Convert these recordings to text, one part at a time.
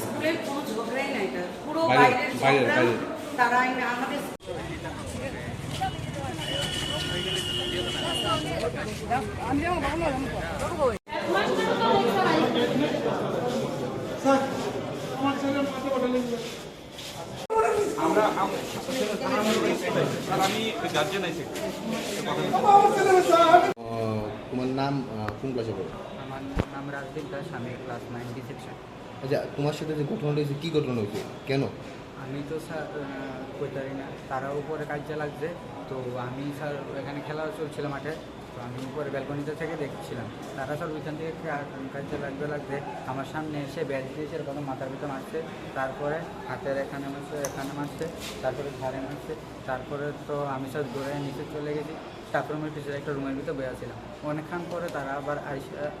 স্কুলের কোনো ঝগড়াই নাই এটা পুরো বাইরে- বাইরের ঝগড়া তারাই না আমাদের আমরা আমি গার্জেন আইছি তোমার নাম কোন ক্লাসে পড়ো? আমার নাম রাজদীপ দাস আমি ক্লাস নাইন সেকশন আচ্ছা তোমার সাথে যে ঘটনাটা হয়েছে, কী ঘটনা হয়েছে? কেন? আমি তো স্যার পারি না। তারা উপরে কাজে লাগছে তো আমি স্যার এখানে খেলা চলছিল মাঠে, তো আমি উপরে ব্যালকনিতে থেকে দেখছিলাম। তারা স্যার ওইখান থেকে কাজে লাগতে লাগতে আমার সামনে এসে ব্যাট দিয়ে সেরকম মাথার ভিতরে মারছে, তারপরে হাতের এখানে মারছে এখানে মারছে, তারপরে ঘাড়ে মারছে, তারপরে তো আমি স্যার দৌড়ে নিচে চলে গেছি। রুমের পিছনে একটা রুমের ভিতরে বসেছিলাম অনেকক্ষণ পরে তারা আবার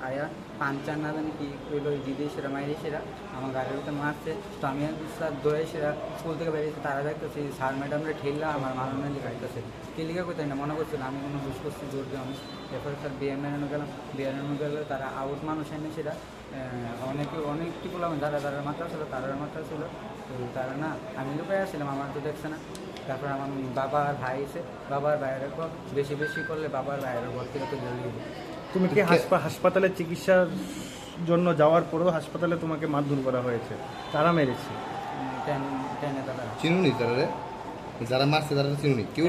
আয়া পান চান না জানি কি কইলো দিদি সেরা, মাইরি সেরা, আমার গাড়ির ভিতরে মারছে। তো আমি স্যার দৌড়ে সেরা স্কুল থেকে বেরিয়েছি তারা দেখতেছি স্যার ম্যাডামরা ঠেললা, আমার মারানো লিখাইতেছে কি লিখে কোথায় না, মনে করছিল আমি কোনো বুঝ করছি, জোর দিয়ে আমি এরপরে স্যার বিএমএনও গেলাম। বিএমএনও গেলে তারা আউট মানুষ এনে সেটা অনেকে, অনেকটি বললাম যারা যারা মাত্রা ছিল, তারার মাত্রা ছিল। তো তারা না, আমি লুকাই আসছিলাম, আমার তো দেখছে না। তারপর আমার বাবা আর ভাই এসে বাবার বাইরের পর বেশি বেশি করলে বাবার বাইরের ঘর থেকে তো জড়িয়ে দিই তুমি কি হাসপাতালে চিকিৎসার জন্য যাওয়ার পরেও হাসপাতালে তোমাকে মারধর করা হয়েছে? তারা মেরেছে? টেন তারা। চিনুনি তারা রে? যারা মারছে তারা চিনুনি। কেউ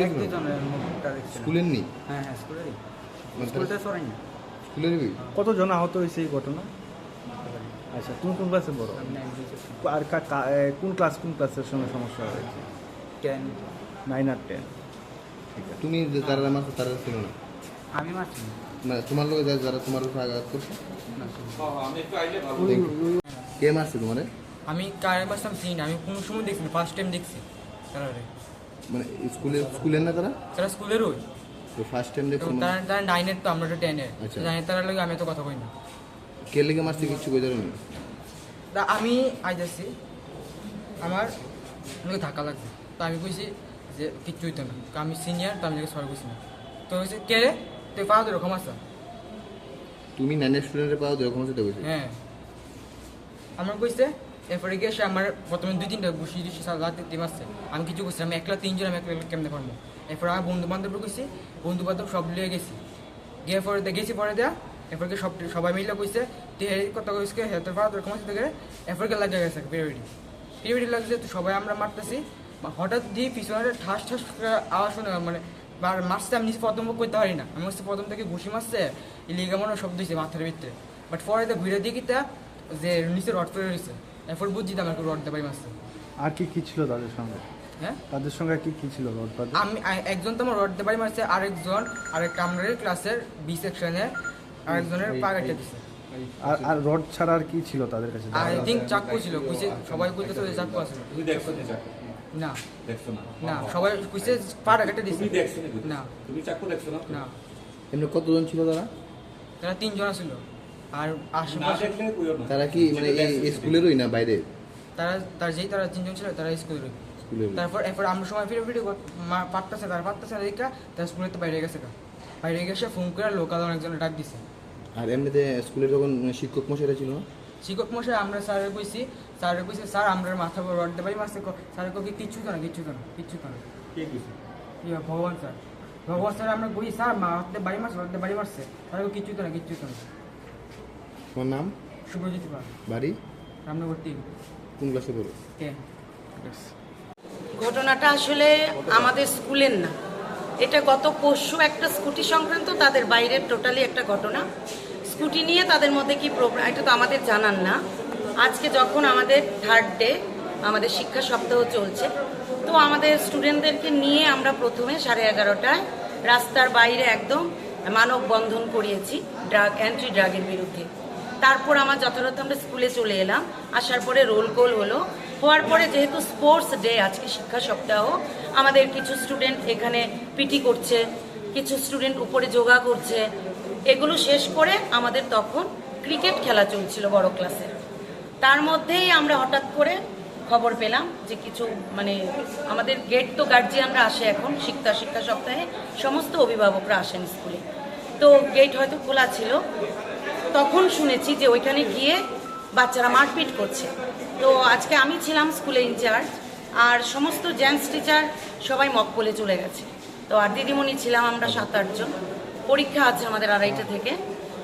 স্কুলের নি? হ্যাঁ হ্যাঁ স্কুলেরই। মানে স্কুলটা সরাই না স্কুলের কতজন আহত হয়েছে এই ঘটনা? আচ্ছা তুমি কোন ক্লাসে পড়ো আর কোন ক্লাস কোন ক্লাসের সঙ্গে সমস্যা হয়েছে? টেন নাইন আর টেন তুমি যে যারা মারছে তারা চিনো না? আমি মারছি না। তোমার লোক যারা তোমার উপর আঘাত করছে? না। Thank you. কে মারছে তোমারে? আমি কারে মাসলাম চিনি না আমি কোনো সময় দেখছি ফার্স্ট টাইম দেখছি তারারে। মানে স্কুলের স্কুলের না তারা? তারা স্কুলেরই। তো ফার্স্ট টাইম দেখছ মানে? তারা তারা নাইনের তো আমরা তো টেনের আচ্ছা। নাইনের তারা লাগে আমি তো কথা কই না। কে লেগে মারছে কিচ্ছু কই জানো তা আমি আই যাচ্ছি আমার আমাকে ধাক্কা লাগছে তো আমি কইছি যে কিচ্ছু হইতো না? তো আমি সিনিয়র তো আমি সরি কইছি না। তো হয়েছে কে রে? তুই পাও তো এরকম আসা তুমি নাইনের স্টুডেন্টের পাও তো এরকম হচ্ছে তো কইছে? হ্যাঁ। আমার কইছে এরপরে গিয়ে সে আমার প্রথমে দুই তিনটা বসি দিয়েছি রাতে টিম আসছে আমি কিছু করছি আমি একলা তিনজন আমি একলা কেমনে পারব এরপর আমার বন্ধু বান্ধব কইছি বন্ধু বান্ধব সব লিয়ে গেছি। গিয়ে পরে গেছি পরে দেয়া এরপর কি সব সবাই মিলে কইছে তুই হেরি কত কইছে হেতর পাওয়া এরকম আছে থেকে এরপর কি লাগে গেছে পিরিয়ডি পিরিয়ডি লাগছে তো সবাই আমরা মারতেছি হঠাৎ দিয়ে পিছনে ঠাস ঠাস আওয়াজ শুনে মানে আর মারছে আমি নিজে প্রথম করতে পারি না আমি হচ্ছে প্রথম থেকে ঘুষি মারছে এই লিগা মনে শব্দ হয়েছে মাথার ভিতরে। বাট পরে তো ঘুরে দিয়ে কিতা যে নিচে রড পড়ে রয়েছে এরপর বুঝছি তো আমাকে রড দেবাই মারছে। আর কি কি ছিল তাদের সঙ্গে? হ্যাঁ? তাদের সঙ্গে আর কি কি ছিল রোডপাতে আমি একজন তো আমার রড দেবাই মারছে আরেকজন আরেক কামরের ক্লাসের বি সেকশনে আরেকজনের পা কেটে দিছে। আর আর রড ছাড়া আর কি ছিল তাদের কাছে? আর আই থিঙ্ক চাকু ছিল কুইছে সবাই যে চাকু আছে। নি। দেখছ না? না সবাই কুইছে পাটা কেটে দিছে। তুমি দেখছ নি না। তুমি চাকু দেখছ না? না। এমনি কতজন ছিল তারা? তারা তিনজন ছিল। আর না আশেপাশে দেখলে কইও না। তারা কি মানে এই- স্কুলেরই না বাইরে? তারা তার যেই তারা তিনজন ছিল তারা স্কুলে স্কুলের তারপর এরপর আমরা সময় ফিরে ফিরে পারতেছে তারা পারতেছে না দেখা তার স্কুলে তো বাইরে গেছে বাইরে গেছে ফোন করে লোকাল অনেকজন ডাক দিছে। আর এমনিতে স্কুলে যখন শিক্ষক মশাইরা ছিল? শিক্ষক মশাই আমরা স্যারের কইছি স্যারের কইছে স্যার আমরা মাথা বড় রড দেবাই মারছে স্যারের কই কিচ্ছু তো না কিচ্ছু তো না কিচ্ছু তো না। কে কইছে? ইয়া ভগবান স্যার। ভগবান স্যার আমরা কই স্যার মা হাতে বাড়ি মারছে রড বাড়ি মারছে। স্যারের কই কিচ্ছু তো না কিচ্ছু তো না। তোমার নাম? শুভজিৎ পাল। বাড়ি? রামনগর তিন। কোন ক্লাসে পড়ো? কে? ঘটনাটা আসলে আমাদের স্কুলের না। এটা গত পরশু একটা স্কুটি সংক্রান্ত তাদের বাইরের টোটালি একটা ঘটনা। স্কুটি নিয়ে তাদের মধ্যে কি প্রোগ্রাম এটা তো আমাদের জানান না। আজকে যখন আমাদের থার্ড ডে আমাদের শিক্ষা সপ্তাহ চলছে, তো আমাদের স্টুডেন্টদেরকে নিয়ে আমরা প্রথমে সাড়ে এগারোটায় রাস্তার বাইরে একদম মানববন্ধন করিয়েছি ড্রাগ অ্যান্টি ড্রাগের বিরুদ্ধে। তারপর আমার যথাযথ আমরা স্কুলে চলে এলাম, আসার পরে রোল কল হলো। হওয়ার পরে যেহেতু স্পোর্টস ডে আজকে শিক্ষা সপ্তাহ, আমাদের কিছু স্টুডেন্ট এখানে পিটি করছে, কিছু স্টুডেন্ট উপরে যোগা করছে। এগুলো শেষ করে আমাদের তখন ক্রিকেট খেলা চলছিল বড় ক্লাসে তার মধ্যেই আমরা হঠাৎ করে খবর পেলাম যে কিছু মানে আমাদের গেট তো গার্জিয়ানরা আসে এখন, শিক্ষা শিক্ষা সপ্তাহে, সমস্ত অভিভাবকরা আসেন স্কুলে। তো গেট হয়তো খোলা ছিল। তখন শুনেছি যে ওইখানে গিয়ে বাচ্চারা মারপিট করছে। তো আজকে আমি ছিলাম স্কুলে ইনচার্জ আর সমস্ত জেন্টস টিচার সবাই মক মকপলে চলে গেছে। তো আর দিদিমণি ছিলাম আমরা সাত আটজন পরীক্ষা আছে আমাদের আড়াইটা থেকে।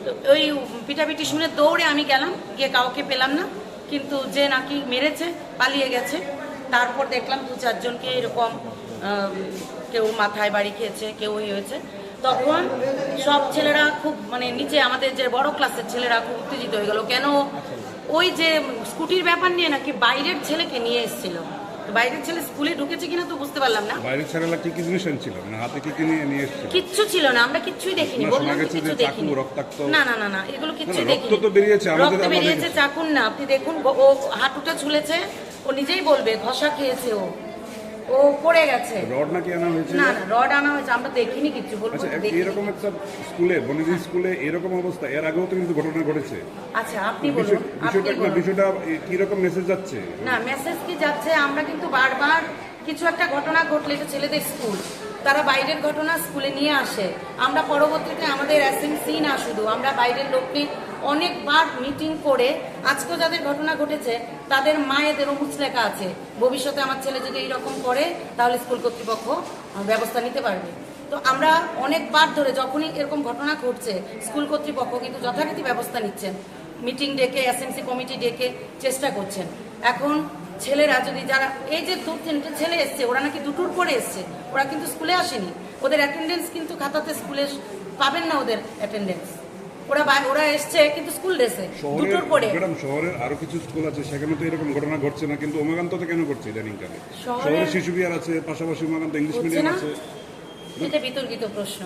তো ওই পিটাপিটি শুনে দৌড়ে আমি গেলাম, গিয়ে কাউকে পেলাম না। কিন্তু যে নাকি মেরেছে, পালিয়ে গেছে। তারপর দেখলাম দু চারজনকে এরকম কেউ মাথায় বাড়ি খেয়েছে, কেউ ইয়ে হয়েছে। তখন সব ছেলেরা খুব মানে নিচে আমাদের যে বড় ক্লাসের ছেলেরা খুব উত্তেজিত হয়ে গেল। কেন ওই যে স্কুটির ব্যাপার নিয়ে নাকি বাইরের ছেলেকে নিয়ে এসেছিল? বাইরের ছেলে স্কুলে ঢুকেছে কিনা তো বুঝতে পারলাম না। বাইরের ছেলেরা কি কি জিনিস ছিল? না হাতে কি কি নিয়ে নিয়ে এসেছিল কিচ্ছু ছিল না আমরা কিচ্ছুই দেখিনি না, বললাম কিছু দেখিনি। রক্তাক্ত। না না না না এগুলো কিচ্ছু দেখিনি রক্ত তো বেরিয়েছে, আমাদের- রক্ত বেরিয়েছে। চাকুন না আপনি দেখুন ও হাঁটুটা ঝুলেছে ও নিজেই বলবে ঘষা খেয়েছে ও। ও পড়ে গেছে। রড নাকি আনা হয়েছিল না না রড আনা হয়েছে আমরা দেখিনি কিচ্ছু বলব আচ্ছা। এরকম একটা স্কুলে বনিদি স্কুলে এরকম অবস্থা এর আগেও তো কিন্তু ঘটনা ঘটেছে। আচ্ছা আপনি বলুন আপনি বিষয়টা না, বিষয়টা এ- কীরকম মেসেজ যাচ্ছে? না মেসেজ কি যাচ্ছে আমরা কিন্তু বারবার কিছু একটা ঘটনা ঘটলে এটা ছেলেদের স্কুল তারা বাইরের ঘটনা স্কুলে নিয়ে আসে। আমরা পরবর্তীতে আমাদের এসএমসি না শুধু আমরা বাইরের লোককে অনেকবার মিটিং করে আজকেও যাদের ঘটনা ঘটেছে, তাদের মায়েদেরও মুচলেখা আছে। ভবিষ্যতে আমার ছেলে যদি এইরকম করে, তাহলে স্কুল কর্তৃপক্ষ ব্যবস্থা নিতে পারবে। তো আমরা অনেকবার ধরে যখনই এরকম ঘটনা ঘটছে, স্কুল কর্তৃপক্ষ কিন্তু যথারীতি ব্যবস্থা নিচ্ছেন। মিটিং ডেকে এসএমসি কমিটি ডেকে চেষ্টা করছেন। এখন ছেলেরা যদি যারা, এই যে দু তিনটে ছেলে এসছে, ওরা নাকি দুটোর পরে এসছে, ওরা কিন্তু স্কুলে আসেনি। ওদের অ্যাটেন্ডেন্স কিন্তু খাতাতে স্কুলে পাবেন না ওদের অ্যাটেন্ডেন্স ওরা ওরা এসছে কিন্তু স্কুল ড্রেসে দুটোর পরে। ম্যাডাম শহরের আরও কিছু স্কুল আছে সেখানে তো এরকম ঘটনা ঘটছে না কিন্তু উমাকান্ততে কেন ঘটছে ইদানিং কালে? শহরে- শিশু বিহার আছে পাশাপাশি উমাকান্ত ইংলিশ মিডিয়াম আছে। এটা বিতর্কিত প্রশ্ন।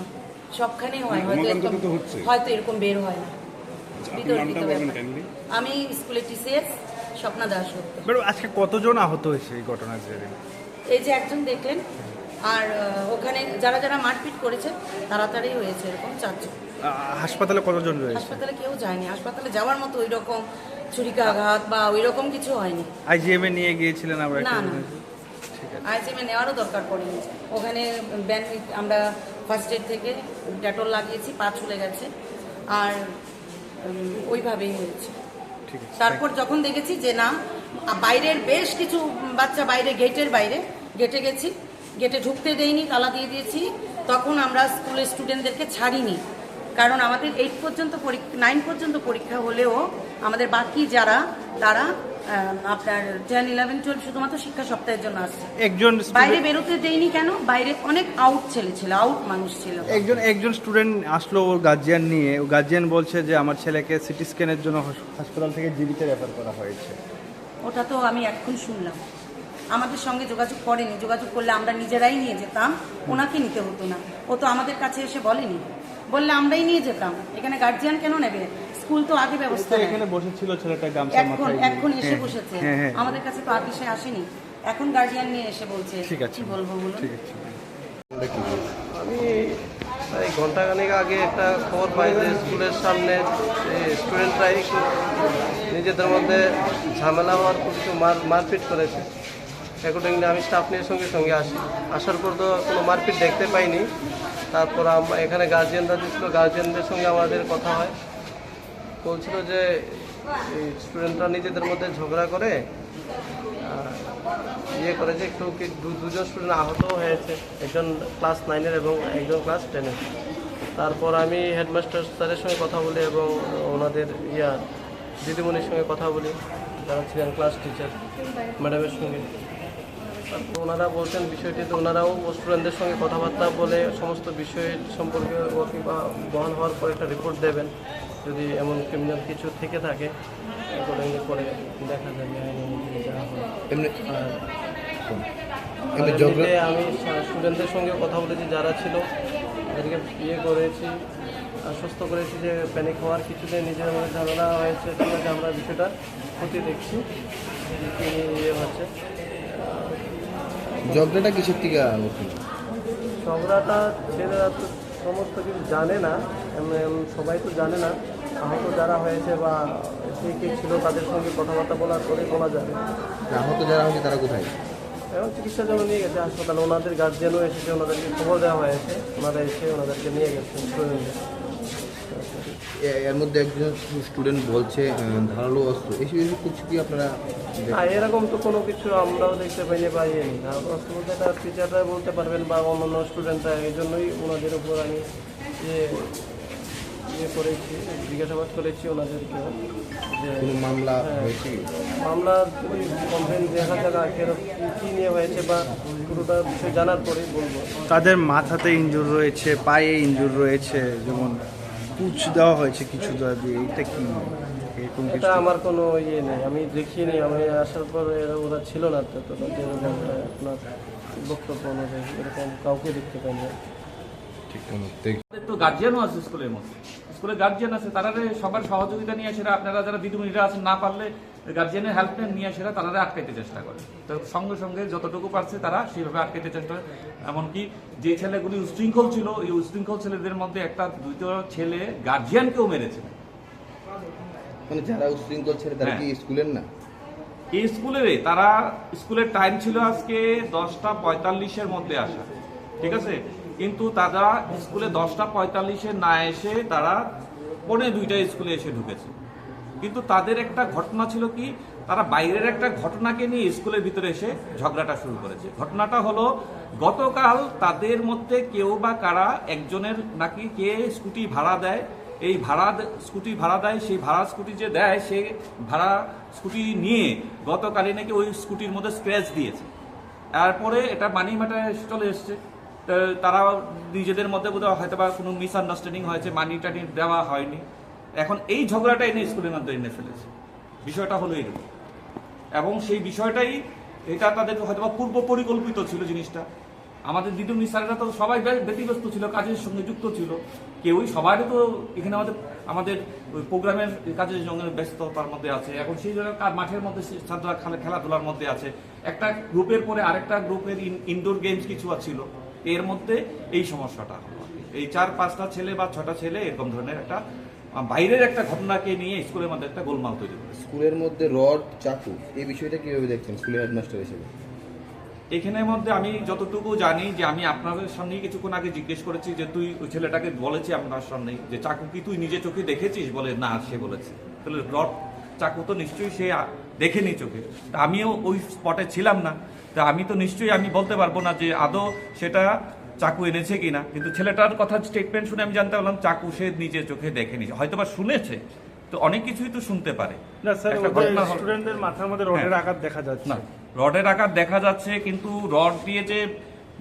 সবখানে হয় হয়তো আমাদের তো হচ্ছে। হয়তো এরকম বের হয় না। আচ্ছা, বিতর্কিত আমি স্কুলে টিসিএস স্বপ্না দাস আজকে কতজন আহত হয়েছে এই ঘটনার জেরে? এই যে একজন দেখলেন আর ওখানে যারা যারা মারপিট করেছে তাড়াতাড়ি হয়েছে এরকম চারজন। হাসপাতালে কতজন রয়েছে? হাসপাতালে কেউ যায়নি। হাসপাতালে যাওয়ার মতো ওই রকম ছুরিকাঘাত বা ওই রকম কিছু হয়নি। আইজিএম এ নিয়ে গিয়েছিলেন আমরা না না। আইজিএমে নেওয়ারও দরকার পড়েনি। ওখানে ব্যান আমরা ফার্স্ট এড থেকে ডেটল লাগিয়েছি পা ছুলে গেছে আর ওইভাবেই হয়েছে। তারপর যখন দেখেছি যে না বাইরের বেশ কিছু বাচ্চা বাইরে গেটের বাইরে গেটে গেছি। গেটে ঢুকতে দেইনি তালা দিয়ে দিয়েছি। তখন আমরা স্কুলের স্টুডেন্টদেরকে ছাড়িনি। কারণ আমাদের এইট পর্যন্ত পরীক্ষা নাইন পর্যন্ত পরীক্ষা হলেও আমাদের বাকি যারা তারা আপনার টেন ইলেভেন টুয়েলভ শুধুমাত্র শিক্ষা সপ্তাহের জন্য আসছে। একজন বাইরে বেরোতে দেইনি কেন? বাইরে অনেক আউট ছেলে ছিল আউট মানুষ ছিল। একজন একজন স্টুডেন্ট আসলো ওর গার্জিয়ান নিয়ে। ও গার্জিয়ান বলছে যে আমার ছেলেকে সিটি স্ক্যানের জন্য হাসপাতাল থেকে জিবিতে রেফার করা হয়েছে। ওটা তো আমি এখন শুনলাম। আমাদের সঙ্গে যোগাযোগ করেনি। যোগাযোগ করলে আমরা নিজেরাই নিয়ে যেতাম ওনাকে নিতে হতো না। ও তো আমাদের কাছে এসে বলেনি। বললে আমরাই নিয়ে যেতাম। এখানে গার্জিয়ান কেন নেবে? স্কুল তো আগে ব্যবস্থা এখানে বসেছিল ছেলেটা গামছা এখন এখন এসে হ্যাঁ, বসেছে। হ্যাঁ হ্যাঁ। আমাদের কাছে তো আগে সে আসেনি। এখন গার্জিয়ান নিয়ে এসে বলছে। ঠিক আছে। কি বলব বলুন? ঠিক আছে। আমি এই ঘন্টাখানেক আগে একটা খবর পাই যে স্কুলের সামনে স্টুডেন্টরা একটু নিজেদের মধ্যে ঝামেলা হওয়ার কিছু মার মারপিট করেছে। অ্যাকর্ডিংলি আমি স্টাফ নিয়ে সঙ্গে সঙ্গে আসি। আসার পর তো কোনো মারপিট দেখতে পাইনি। তারপর এখানে গার্জিয়ানরা দিয়েছিল গার্জিয়ানদের সঙ্গে আমাদের কথা হয়। বলছিল যে স্টুডেন্টরা নিজেদের মধ্যে ঝগড়া করে ইয়ে করেছে একটু কি দু- দুজন স্টুডেন্ট আহত হয়েছে, একজন ক্লাস নাইনের এবং একজন ক্লাস টেনের তারপর আমি হেডমাস্টার স্যারের সঙ্গে কথা বলি এবং ওনাদের ইয়া, দিদিমণির সঙ্গে কথা বলি, যারা ছিলেন ক্লাস টিচার ম্যাডামের সঙ্গে। ওনারা বলছেন বিষয়টি তো ওনারাও স্টুডেন্টদের সঙ্গে কথাবার্তা বলে সমস্ত বিষয় সম্পর্কে বা বহন হওয়ার পর একটা রিপোর্ট দেবেন। যদি এমন ক্রিমিনাল কিছু থেকে থাকে অ্যাকর্ডিংলি করে দেখা যাবে এমনিতে আমি স্টুডেন্টদের সঙ্গে কথা বলেছি যারা ছিল তাদেরকে ইয়ে করেছি আশ্বস্ত করেছি যে প্যানিক হওয়ার কিছুতে নিজের মধ্যে ঝামেলা হয়েছে ঠিক আছে আমরা বিষয়টা ক্ষতি দেখছি ইয়ে হচ্ছে। ঝগড়াটা কিসের থেকে উঠল ঝগড়াটা ছেলেরা তো সমস্ত কিছু জানে না সবাই তো জানে না। আহত যারা হয়েছে বা কে কে ছিল তাদের সঙ্গে কথাবার্তা বলার পরে বলা যাবে আহত যারা হয়েছে তারা কোথায়? এবং চিকিৎসার জন্য নিয়ে গেছে হাসপাতালে। ওনাদের গার্জেনও এসেছে ওনাদেরকে খবর দেওয়া হয়েছে। ওনারা এসে ওনাদেরকে নিয়ে গেছে। এর মধ্যে একজন স্টুডেন্ট বলছে ধারালো অস্ত্র এইসব কিছু কি আপনারা? আর এরকম তো কোনো কিছু আমরাও দেখতে পাইনি বা ইয়ে নেই আর অসুবিধাটা টিচাররা বলতে পারবেন বা অন্যান্য স্টুডেন্টরা এই জন্যই ওনাদের উপর আমি ইয়ে ইয়ে করেছি জিজ্ঞাসাবাদ করেছি ওনাদেরকে কোনো মামলা হ্যাঁ। হয়েছে? মামলা কমপ্লেন দেখা যাক কী নিয়ে হয়েছে বা পুরোটা বিষয় জানার পরেই বলব তাদের মাথাতে ইনজুর রয়েছে পায়ে ইঞ্জুর রয়েছে যেমন পুচ দেওয়া হয়েছে কিছু দেওয়া দিয়ে এটা কি? এরকম কিছু? এটা আমার কোনো ইয়ে নেই আমি দেখিনি আমি আসার পর এরা ওরা ছিল না তো তো তাদের আপনার বক্তব্য অনুযায়ী এরকম কাউকে দেখতে পাইনি ঠিক মতো আমাদের তো গার্জিয়ানও আছে স্কুলের মধ্যে। স্কুলে গার্জিয়ান আছে তারা সবার সহযোগিতা নিয়ে সেটা আপনারা যারা দিদিমণিরা আছেন না পারলে গার্জিয়ানের হেল্প নেন নিয়ে সেটা তারা আটকাইতে চেষ্টা করে তো সঙ্গে সঙ্গে যতটুকু পারছে তারা সেভাবে আটকাইতে চেষ্টা করে এমনকি যে ছেলেগুলি উশৃঙ্খল ছিল এই উশৃঙ্খল ছেলেদের মধ্যে একটা দুইটো ছেলে গার্জিয়ানকেও মেরেছে। মানে যারা উশৃঙ্খল ছেলে তারা কি স্কুলের না? এই স্কুলের তারা স্কুলের টাইম ছিল আজকে দশটা পঁয়তাল্লিশের মধ্যে আসা। ঠিক আছে? কিন্তু তারা স্কুলে দশটা পঁয়তাল্লিশে না এসে তারা পৌনে দুইটা স্কুলে এসে ঢুকেছে। কিন্তু তাদের একটা ঘটনা ছিল কি, তারা বাইরের একটা ঘটনাকে নিয়ে স্কুলের ভিতরে এসে ঝগড়াটা শুরু করেছে। ঘটনাটা হলো, গতকাল তাদের মধ্যে কেউ বা কারা একজনের নাকি কে স্কুটি ভাড়া দেয়, এই ভাড়া স্কুটি ভাড়া দেয়, সেই ভাড়া স্কুটি যে দেয়, সে ভাড়া স্কুটি নিয়ে গতকালই নাকি ওই স্কুটির মধ্যে স্ক্র্যাচ দিয়েছে। তারপরে এটা মানি ম্যাটার চলে এসছে। তারা নিজেদের মধ্যে বোধহয় হয়তো বা কোনো মিসআন্ডারস্ট্যান্ডিং হয়েছে, মানি টানি দেওয়া হয়নি। এখন এই ঝগড়াটা এনে স্কুলের মধ্যে এনে ফেলেছে। বিষয়টা হলো এরকম। এবং সেই বিষয়টাই, এটা তাদের হয়তো বা পূর্ব পরিকল্পিত ছিল জিনিসটা। আমাদের দিদুমনি স্যারেরা তো সবাই ব্যতিব্যস্ত ছিল, কাজের সঙ্গে যুক্ত ছিল। কেউই সবারই তো এখানে আমাদের আমাদের ওই প্রোগ্রামের কাজের সঙ্গে ব্যস্ততার মধ্যে আছে। এখন সেই জন্য মাঠের মধ্যে ছাত্ররা খেলা- খেলাধুলার মধ্যে আছে। একটা গ্রুপের পরে আরেকটা গ্রুপের ইনডোর গেমস কিছু ছিল। এর মধ্যে এই সমস্যাটা এই চার পাঁচটা ছেলে বা ছটা ছেলে এরকম ধরনের একটা বাইরের একটা ঘটনাকে নিয়ে স্কুলের মধ্যে একটা গোলমাল তৈরি করেছে। স্কুলের মধ্যে রড চাকু এই বিষয়টা কীভাবে দেখছেন স্কুলের হেডমাস্টার হিসেবে? এখানের মধ্যে আমি যতটুকু জানি যে আমি আপনাদের সামনেই কিছুক্ষণ আগে জিজ্ঞেস করেছি যে তুই ওই ছেলেটাকে বলেছি আপনার সামনেই যে চাকু কি তুই নিজে চোখে দেখেছিস? বলে না সে বলেছে। তাহলে রড চাকু তো নিশ্চয়ই সে দেখেনি চোখে। তা আমিও ওই স্পটে ছিলাম না। তা আমি তো নিশ্চয়ই আমি বলতে পারব না যে আদৌ সেটা চাকু এনেছে কিনা কিন্তু ছেলেটার কথা স্টেটমেন্ট শুনে আমি জানতে পারলাম চাকু সে নিজে চোখে দেখে দেখেনি হয়তো বা শুনেছে তো অনেক কিছুই তো শুনতে পারে না স্যার একটা ওদের ঘটনা হলো। স্টুডেন্টদের মাথার মধ্যে রডের হ্যাঁ। দেখা যাচ্ছে না রডের আকার দেখা যাচ্ছে কিন্তু রড দিয়ে যে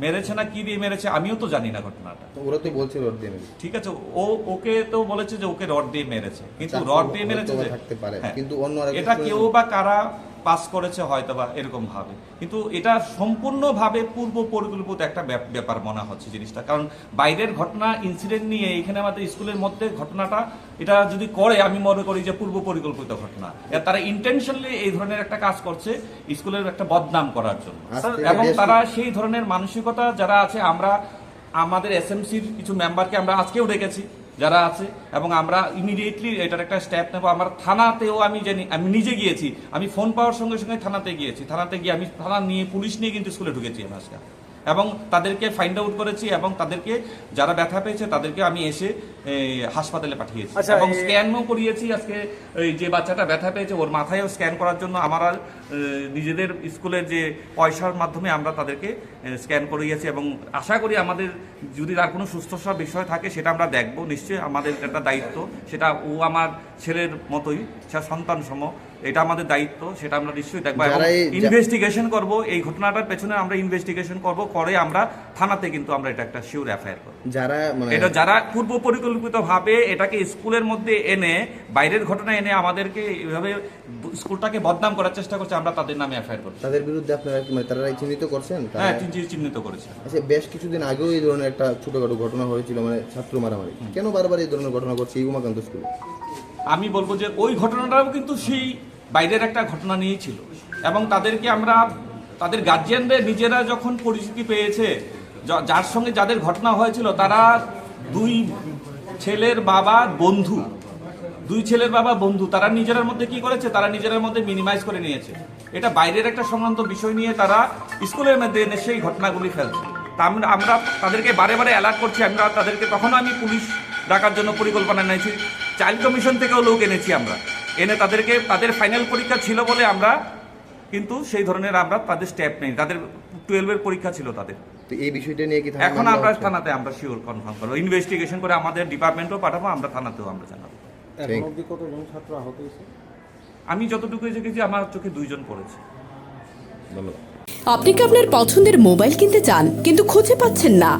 মেরেছে না কি দিয়ে মেরেছে আমিও তো জানি না ঘটনাটা ওরা তো বলছে রড দিয়ে মেরেছে। ঠিক আছে ও ওকে তো বলেছে যে ওকে রড দিয়ে মেরেছে কিন্তু রড দিয়ে মেরেছে থাকতে পারে, হ্যাঁ। কিন্তু অন্য এটা কেউ বা কারা পাস করেছে হয়তো বা এরকম ভাবে। কিন্তু এটা সম্পূর্ণভাবে পূর্ব পরিকল্পিত একটা ব্যাপার মনে হচ্ছে জিনিসটা। কারণ বাইরের ঘটনা ইনসিডেন্ট নিয়ে এখানে আমাদের স্কুলের মধ্যে ঘটনাটা এটা যদি করে আমি মনে করি যে পূর্ব পরিকল্পিত ঘটনা। তারা ইন্টেনশনলি এই ধরনের একটা কাজ করছে স্কুলের একটা বদনাম করার জন্য। এবং তারা সেই ধরনের মানসিকতা যারা আছে আমরা আমাদের এসএমসির কিছু মেম্বারকে আমরা আজকেও ডেকেছি। যারা আছে এবং আমরা ইমিডিয়েটলি এটার একটা স্টেপ নেব। আমার থানাতেও আমি জানি আমি নিজে গিয়েছি। আমি ফোন পাওয়ার সঙ্গে সঙ্গে থানাতে গিয়েছি। থানাতে গিয়ে আমি থানা নিয়ে পুলিশ নিয়ে কিন্তু স্কুলে ঢুকেছি আমি আজকে। এবং তাদেরকে ফাইন্ড আউট করেছি এবং তাদেরকে যারা ব্যথা পেয়েছে তাদেরকে আমি এসে হাসপাতালে পাঠিয়েছি। আচ্ছা, এবং স্ক্যানও করিয়েছি আজকে যে বাচ্চাটা ব্যথা পেয়েছে ওর মাথায়ও স্ক্যান করার জন্য আমার নিজেদের স্কুলের যে পয়সার মাধ্যমে আমরা তাদেরকে স্ক্যান করিয়েছি এবং আশা করি আমাদের যদি তার কোনো সুস্থতা বিষয় থাকে সেটা আমরা দেখব। নিশ্চয়ই আমাদের একটা দায়িত্ব সেটা ও আমার ছেলের মতোই সে সন্তান সম এটা আমাদের দায়িত্ব সেটা আমরা নিশ্চয়ই দেখব ইনভেস্টিগেশন করব। এই ঘটনাটার পেছনে আমরা ইনভেস্টিগেশন করব করে আমরা থানাতে কিন্তু আমরা এটা একটা শিওর এফআইআর করব। যারা মানে এটা যারা পূর্ব পরিকল্পিত ভাবে এটাকে স্কুলের মধ্যে এনে বাইরের ঘটনা এনে আমাদেরকে এইভাবে স্কুলটাকে বদনাম করার চেষ্টা করছে আমরা তাদের নামে এফআইআর করছি। তাদের বিরুদ্ধে আপনারা কি মানে তারা চিহ্নিত করছেন? হ্যাঁ চিহ্নিত- করেছে। আচ্ছা বেশ কিছুদিন আগেও এই ধরনের একটা ছোটখাটো ঘটনা হয়েছিল মানে ছাত্র মারামারি। কেন বারবার এই ধরনের ঘটনা ঘটছে এই উমাকান্ত স্কুলে? আমি বলব যে ওই ঘটনাটাও কিন্তু সেই বাইরের একটা ঘটনা নিয়েই ছিল। এবং তাদেরকে আমরা তাদের গার্জিয়ানদের নিজেরা যখন পরিচিতি পেয়েছে যার সঙ্গে যাদের ঘটনা হয়েছিল, তারা দুই ছেলের বাবা বন্ধু। দুই ছেলের বাবা বন্ধু। তারা নিজেদের মধ্যে কি করেছে? তারা নিজেদের মধ্যে মিনিমাইজ করে নিয়েছে। এটা বাইরের একটা সংক্রান্ত বিষয় নিয়ে তারা স্কুলের মধ্যে এনে সেই ঘটনাগুলি ফেলছে। আমরা তাদেরকে বারে বারে অ্যালার্ট করছি। আমরা তাদেরকে তখনও আমি পুলিশ ডাকার জন্য পরিকল্পনা নিয়েছি চাইল্ড কমিশন থেকেও লোক এনেছি আমরা। এনে তাদেরকে, তাদের ফাইনাল পরীক্ষা ছিল বলে আমরা কিন্তু সেই ধরনের আমরা তাদের স্টেপ নেই। তাদের টুয়েলভের পরীক্ষা ছিল তাদের। তো এই বিষয়টা নিয়ে কি এখন আমরা? থানাতে আমরা শিওর কনফার্ম করব। ইনভেস্টিগেশন করে আমাদের ডিপার্টমেন্টও পাঠাবো আমরা থানাতেও আমরা জানাব। কতজন ছাত্র আহত হয়েছে? আমি যতটুকু দেখেছি আমার চোখে দুইজন পড়েছে। ধন্যবাদ। আপনি কি আপনার পছন্দের মোবাইল কিনতে চান কিন্তু খুঁজে পাচ্ছেন না?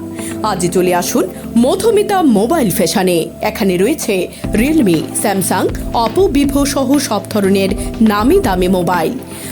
আজই চলে আসুন মধুমিতা মোবাইল ফ্যাশনে। এখানে রয়েছে রিয়েলমি স্যামসাং অপো ভিভো সহ সব ধরনের নামি দামি মোবাইল।